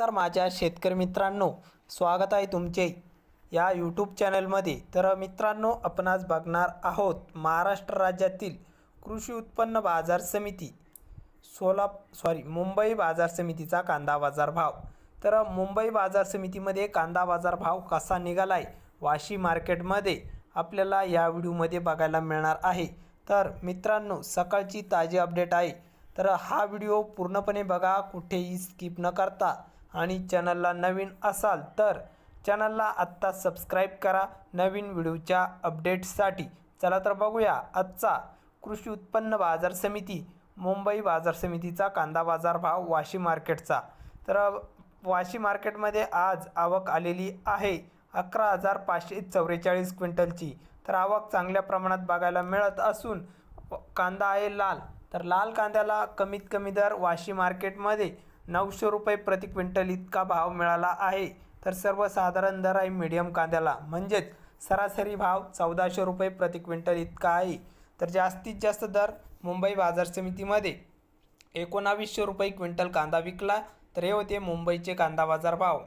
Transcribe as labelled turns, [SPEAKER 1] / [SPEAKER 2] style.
[SPEAKER 1] नमस्कार माझ्या शेतकरी मित्रांनो. स्वागत आहे तुमचे या यूट्यूब चॅनलमध्ये तर मित्रांनो आपण आज बघणार आहोत महाराष्ट्र राज्यातील कृषी उत्पन्न बाजार समिती सोला सॉरी मुंबई बाजार समितीचा कांदा बाजार भाव. तर मुंबई बाजार समितीमध्ये कांदा बाजार भाव कसा निघाला आहे वाशी मार्केटमध्ये आपल्याला या व्हिडिओमध्ये बघायला मिळणार आहे. तर मित्रांनो सकाळची ताजी अपडेट आहे. तर हा व्हिडिओ पूर्णपणे बघा कुठेही स्किप न करता. आणि चॅनलला नवीन असाल तर चॅनलला आत्ता सबस्क्राईब करा. नवीन व्हिडिओच्या अपडेट्ससाठी चला तर बघूया आजचा कृषी उत्पन्न बाजार समिती मुंबई बाजार समितीचा कांदा बाजार भाव वाशी मार्केटचा. तर वाशी मार्केटमध्ये आज आवक आलेली आहे. अकरा हजार पाचशे चौवेचाळीस क्विंटलची. तर आवक चांगल्या प्रमाणात बघायला मिळत असून कांदा आहे लाल. तर लाल कांद्याला कमीत कमी दर वाशी मार्केटमध्ये नऊशे रुपये प्रति क्विंटल इतका भाव मिळाला आहे. तर सर्वसाधारण दर आहे मीडियम कांद्याला. म्हणजेच सरासरी भाव चौदाशे रुपये प्रति क्विंटल इतका आहे. तर जास्तीत जास्त दर मुंबई बाजार समितीमध्ये. एकोणावीसशे रुपये क्विंटल कांदा विकला तर हे होते मुंबईचे कांदा बाजार भाव.